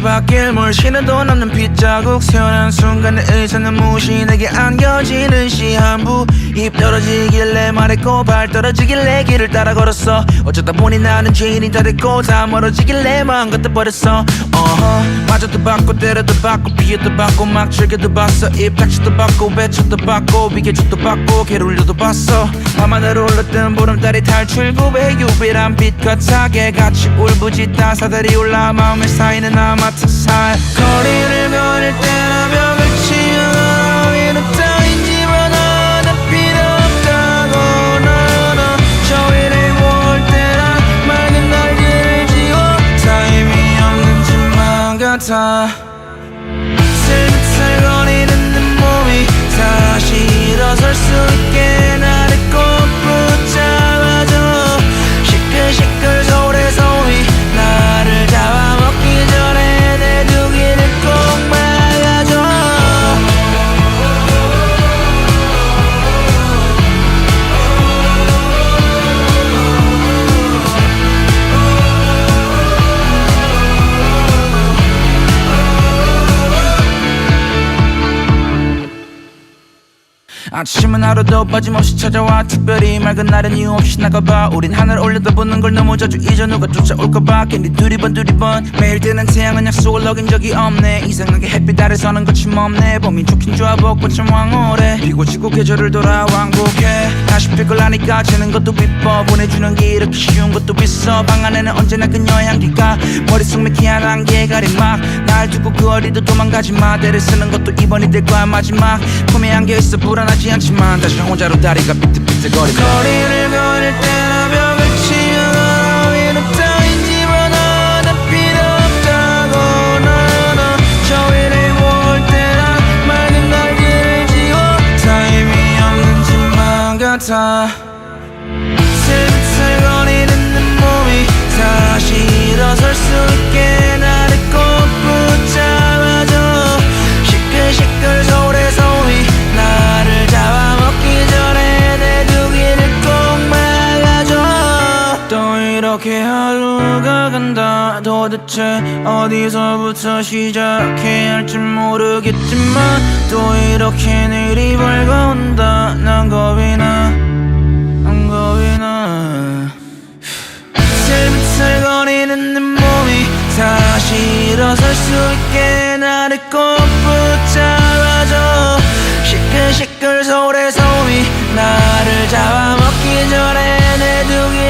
가시밭길 물씬은 돈 없는 빗자국 세어난 순간에 의사는 무시 내게 안겨지는 시한부 입 떨어지길래 말했고 발 떨어지길래 길을 따라 걸었어. 어쩌다 보니 나는 죄인이 다 됐고 다 멀어지길래 마음 갖다 버렸어. 어허 맞아도 받고 때려도 받고 피해도 받고 막 즐겨도 봤어. 입 닥치도 받고 배쳐도 받고 비켜줘도 받고 괴로울려도 봤어 밤하늘 올랐던 보름달이 탈출구에 유비란 빛과 차게 같이 울부짖다 사다리 올라 마음을 쌓이는 아마타살. 거리를 걸을 때나 벽을 치우는 위로 따윈 집안 하나 필요 없다고 나나 저 위를 볼 때나 맑은 날개를 지워 타임이 없는 집만 같아 아침은 하루도 빠짐없이 찾아와. 특별히 맑은 날은 이유 없이 나가봐. 우린 하늘 올려다보는 걸 너무 자주 잊어 누가 쫓아올까봐. 괜히 두리번 두리번. 매일 뜨는 태양은 약속을 어긴 적이 없네. 이상하게 아래서는 거침없네. 봄이 좋긴 좋아 벚꽃은 왕오래 피고 지고 계절을 돌아 왕복해. 다시 필걸 아니까 재는 것도 비법. 보내주는 게 이렇게 쉬운 것도 있어 방 안에는 언제나 그녀의 향기가 머릿속 맥히한 안개 가린 막날 두고 그 어디도 도망가지 마. 대를 쓰는 것도 이번이 될 거야 마지막. 품에 안겨 있어 불안하지 않지만 다시 혼자로 다리가 비틀비틀거리 거리를 걸을 때 집 이렇게 하루가 간다. 도대체 어디서부터 시작해야 할지 모르겠지만 또 이렇게 내일이 밝아온다. 난 겁이 나. 안 겁이 나. 슬슬거리는 내 몸이 다시 일어설 수 있게 나를 꼭 붙잡아줘 시끌시끌 소리 나를 잡아먹기 전에 내두 귀를